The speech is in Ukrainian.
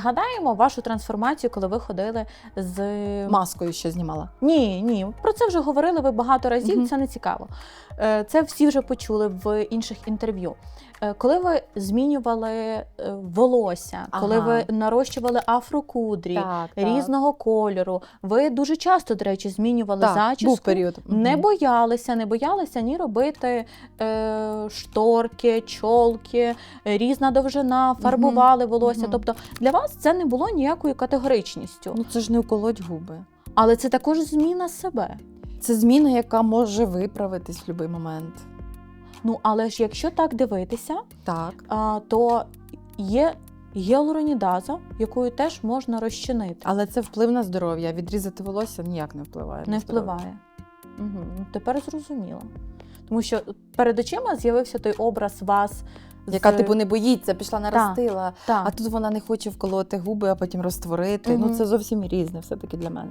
Згадаємо вашу трансформацію, коли ви ходили з Маскою ще знімала. Ні, ні, про це вже говорили ви багато разів, Мгм. це не цікаво. Е, Це всі вже почули в інших інтерв'ю. Е, Коли ви змінювали е, волосся, коли Ага. ви нарощували афрокудрі Так, різного кольору, ви дуже часто, до речі, змінювали так, зачіску. був період. Не боялися, не боялися ні робити е, шторки, чолки, різна довжина, фарбували волосся. мгм. Тобто для вас це не було ніякою категоричністю. Ну це ж не уколоть губи. Але це також зміна себе. Це зміна, яка може виправитись в будь-який момент. Ну, але ж якщо так дивитися, Так. а, то є гіалуронідаза, якою теж можна розчинити. Але це вплив на здоров'я. Відрізати волосся ніяк не впливає. Не на впливає. Угу. Тепер зрозуміло. Тому що перед очима з'явився той образ вас. Яка типу не боїться, пішла наростила. Так. А тут вона не хоче вколоти губи, а потім розтворити. Ну це зовсім різне все-таки для мене.